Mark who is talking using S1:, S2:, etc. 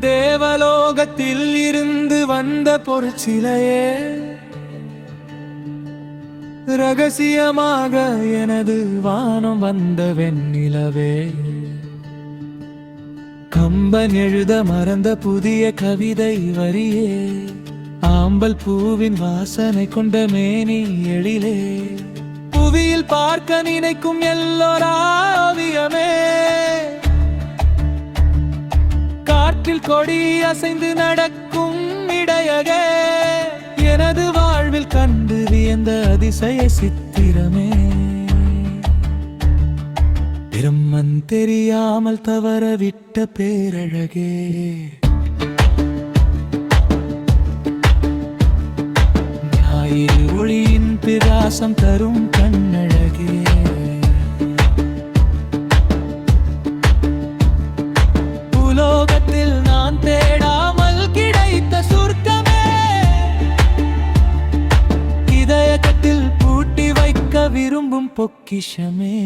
S1: தேவலோகத்தில் இருந்து வந்த பொருட்சிலையே ரகசியமாக எனது வானம் வந்த வெண்ணிலவே. கம்பன் எழுத மறந்த புதிய கவிதை வரியே ஆம்பல் பூவின் வாசனை கொண்ட மேனி எழிலே. புவியில் பார்க்க நினைக்கும் எல்லோரா காற்றில் கொடி அசைந்து நடக்கும் இடையகே. எனது வாழ்வில் கண்டு வியந்த அதிசய சித்திரமே. பிரம்மன் தெரியாமல் தவறவிட்ட பேரழகே. ஞாயிறு ஒளியின் பிராசம் தரும் கண்ணழ விரும்பும் பொக்கிஷமே.